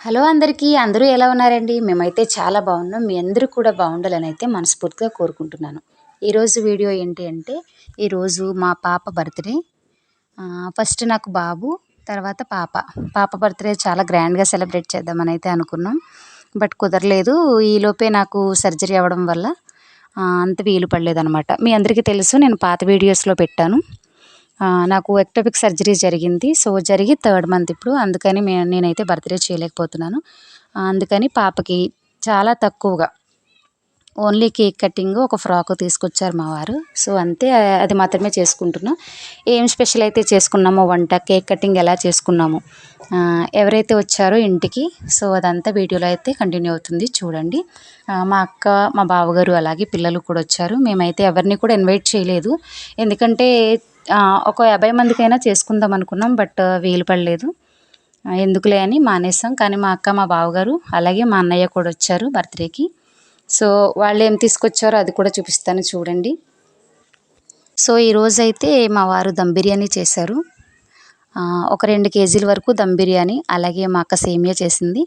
Hello అందరికీ అందరూ ఎలా ఉన్నారండి? మేమైతే చాలా బాగున్నాం. మీ అందరూ కూడా బాగుండాలని అయితే మనస్ఫూర్తిగా కోరుకుంటున్నాను. ఈరోజు వీడియో ఏంటి అంటే ఈరోజు మా పాప బర్త్డే. ఫస్ట్ నాకు బాబు తర్వాత పాప. పాప బర్త్డే చాలా గ్రాండ్గా సెలబ్రేట్ చేద్దామని అయితే అనుకున్నాం. బట్ కుదరలేదు. ఈలోపే నాకు సర్జరీ అవ్వడం వల్ల అంత వీలు పడలేదు అనమాట మీ అందరికీ తెలుసు నేను పాత వీడియోస్లో పెట్టాను. నాకు ఎక్టోపిక్ సర్జరీ జరిగింది. సో జరిగి థర్డ్ మంత్ ఇప్పుడు. అందుకని మే నేనైతే బర్త్డే చేయలేకపోతున్నాను. అందుకని పాపకి చాలా తక్కువగా ఓన్లీ కేక్ కటింగ్ ఒక ఫ్రాక్ తీసుకొచ్చారు మా వారు. సో అంతే అది మాత్రమే చేసుకుంటున్నాం. ఏం స్పెషల్ అయితే చేసుకున్నామో వంట కేక్ కటింగ్ ఎలా చేసుకున్నామో ఎవరైతే వచ్చారో ఇంటికి. సో అదంతా వీడియోలో అయితే కంటిన్యూ అవుతుంది. చూడండి. మా అక్క మా బావగారు అలాగే పిల్లలు కూడా వచ్చారు. మేమైతే ఎవరిని కూడా ఇన్వైట్ చేయలేదు. ఎందుకంటే ఒక యాభై మందికైనా చేసుకుందాం అనుకున్నాం బట్ వీలు పడలేదు. ఎందుకులే అని మానేసాం. కానీ మా అక్క మా బావగారు అలాగే మా అన్నయ్య కూడా వచ్చారు బర్త్డేకి. సో వాళ్ళు ఏం తీసుకొచ్చారో అది కూడా చూపిస్తాను చూడండి. సో ఈరోజు అయితే మా వారు దమ్ బిర్యానీ చేశారు. ఒక రెండు కేజీల వరకు దమ్ బిర్యానీ అలాగే మా అక్క సేమియా చేసింది.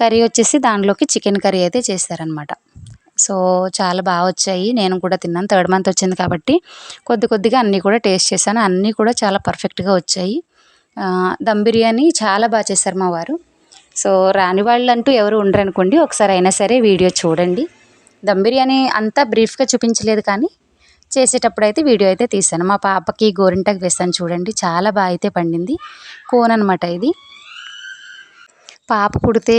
కర్రీ వచ్చేసి దానిలోకి చికెన్ కర్రీ అయితే చేశారనమాట సో చాలా బాగా వచ్చాయి. నేను కూడా తిన్నాను. థర్డ్ మంత్ వచ్చింది కాబట్టి కొద్ది కొద్దిగా అన్నీ కూడా టేస్ట్ చేశాను. అన్నీ కూడా చాలా పర్ఫెక్ట్గా వచ్చాయి. దమ్ బిర్యానీ చాలా బాగా చేశారు మా వారు. సో రాని వాళ్ళు అంటూ ఎవరు ఉండరు అనుకోండి ఒకసారి అయినా సరే వీడియో చూడండి. దమ్ బిర్యానీ అంతా బ్రీఫ్గా చూపించలేదు కానీ చేసేటప్పుడు అయితే వీడియో అయితే తీసాను మా పాపకి గోరింటకు వేస్తాను చూడండి. చాలా బాగా అయితే పండింది. కోన్ అనమాట ఇది. పాప పుడితే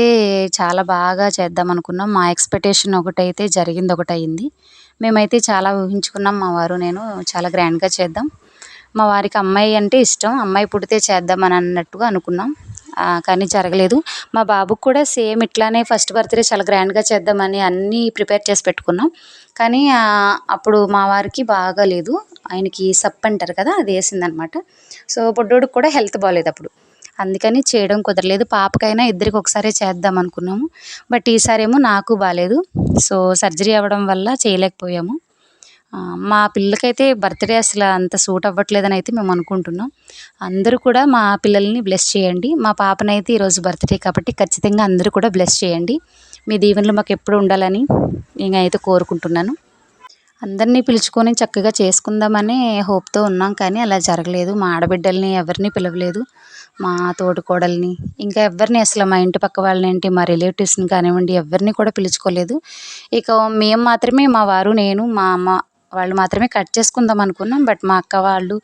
చాలా బాగా చేద్దాం అనుకున్నాం మా ఎక్స్పెక్టేషన్ ఒకటైతే జరిగింది ఒకటి అయింది మేమైతే చాలా ఊహించుకున్నాం మా వారు నేను చాలా గ్రాండ్గా చేద్దాం. మా వారికి అమ్మాయి అంటే ఇష్టం. అమ్మాయి పుడితే చేద్దామని అన్నట్టుగా అనుకున్నాం. కానీ జరగలేదు. మా బాబుకు కూడా సేమ్ ఇట్లానే ఫస్ట్ బర్త్డే చాలా గ్రాండ్గా చేద్దామని అన్నీ ప్రిపేర్ చేసి పెట్టుకున్నాం. కానీ అప్పుడు మా వారికి బాగాలేదు. ఆయనకి సప్ అంటారు కదా అది వేసిందనమాట. సో బొడ్డోడికి కూడా హెల్త్ బాగాలేదు అప్పుడు. అందుకని చేయడం కుదరలేదు. పాపకైనా ఇద్దరికి ఒకసారి చేద్దాం అనుకున్నాము. బట్ ఈసారి ఏమో నాకు బాగాలేదు సో సర్జరీ అవ్వడం వల్ల చేయలేకపోయాము. మా పిల్లకైతే బర్త్డే అసలు అంత సూట్ అవ్వట్లేదని అయితే మేము అనుకుంటున్నాం. అందరూ కూడా మా పిల్లల్ని బ్లెస్ చేయండి. మా పాపనైతే ఈరోజు బర్త్డే కాబట్టి ఖచ్చితంగా అందరూ కూడా బ్లెస్ చేయండి. మీ దీవెనలు మాకు ఎప్పుడు ఉండాలని నేనైతే కోరుకుంటున్నాను. అందరినీ పిలుచుకొని చక్కగా చేసుకుందామని హోప్తో ఉన్నాం కానీ అలా జరగలేదు. మా ఆడబిడ్డల్ని ఎవరిని పిలవలేదు. మా తోటికోడల్ని ఇంకా ఎవరిని అసలు మా ఇంటి పక్క వాళ్ళని ఏంటి మా రిలేటివ్స్ని కానివ్వండి ఎవరిని కూడా పిలుచుకోలేదు. ఇక మేము మాత్రమే మా వారు నేను మా అమ్మ వాళ్ళు మాత్రమే కట్ చేసుకుందాం అనుకున్నాం. బట్ మా అక్క వాళ్ళు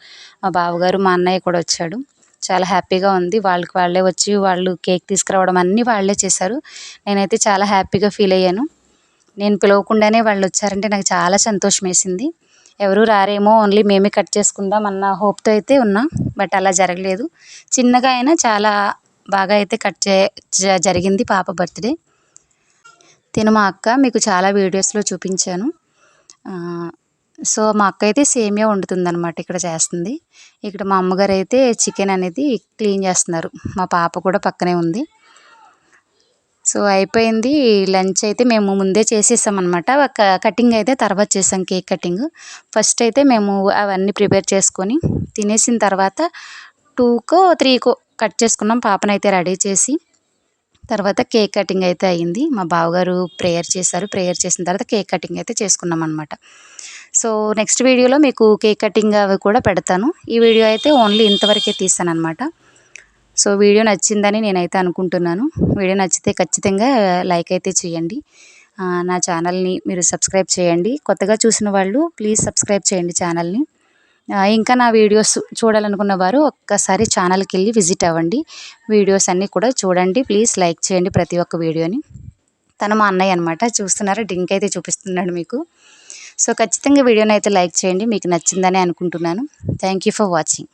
మా బావగారు మా అన్నయ్య కూడా వచ్చాడు చాలా హ్యాపీగా ఉంది. వాళ్ళకి వాళ్ళే వచ్చి వాళ్ళు కేక్ తీసుకురావడం అన్నీ వాళ్ళే చేశారు. నేనైతే చాలా హ్యాపీగా ఫీల్ అయ్యాను. నేను పిలవకుండానే వాళ్ళు వచ్చారంటే నాకు చాలా సంతోషం వేసింది ఎవరు రారేమో ఓన్లీ మేమే కట్ చేసుకుందాం అన్న హోప్తో అయితే ఉన్నా బట్ అలా జరగలేదు. చిన్నగా అయినా చాలా బాగా అయితే కట్ చే జరిగింది పాప బర్త్డే. తిను మా అక్క మీకు చాలా వీడియోస్లో చూపించాను. సో మా అక్క అయితే సేమియా వండుతుంది అనమాట ఇక్కడ చేస్తుంది. ఇక్కడ మా అమ్మగారు అయితే చికెన్ అనేది క్లీన్ చేస్తున్నారు. మా పాప కూడా పక్కనే ఉంది. సో అయిపోయింది. లంచ్ అయితే మేము ముందే చేసేసాం అనమాట కటింగ్ అయితే తర్వాత చేసాం కేక్ కటింగ్. ఫస్ట్ అయితే మేము అవన్నీ ప్రిపేర్ చేసుకొని తినేసిన తర్వాత టూకో త్రీకో కట్ చేసుకున్నాం. పాపనైతే రెడీ చేసి తర్వాత కేక్ కటింగ్ అయితే అయ్యింది మా బావగారు ప్రేయర్ చేశారు. ప్రేయర్ చేసిన తర్వాత కేక్ కటింగ్ అయితే చేసుకున్నాం అనమాట సో నెక్స్ట్ వీడియోలో మీకు కేక్ కటింగ్ అవి కూడా పెడతాను. ఈ వీడియో అయితే ఓన్లీ ఇంతవరకే తీసాను అనమాట సో వీడియో నచ్చిందని నేనైతే అనుకుంటున్నాను. వీడియో నచ్చితే ఖచ్చితంగా లైక్ అయితే చేయండి. నా ఛానల్ని మీరు సబ్స్క్రైబ్ చేయండి. కొత్తగా చూసిన వాళ్ళు ప్లీజ్ సబ్స్క్రైబ్ చేయండి ఛానల్ని. ఇంకా నా వీడియోస్ చూడాలనుకున్న వారు ఒక్కసారి ఛానల్కి వెళ్ళి విజిట్ అవ్వండి. వీడియోస్ అన్నీ కూడా చూడండి. ప్లీజ్ లైక్ చేయండి ప్రతి ఒక్క వీడియోని. తను మా అన్నయ్య అనమాట చూస్తున్నారా? డ్రింక్ అయితే చూపిస్తున్నాడు మీకు. సో ఖచ్చితంగా వీడియోని అయితే లైక్ చేయండి. మీకు నచ్చిందని అనుకుంటున్నాను. Thank you for watching.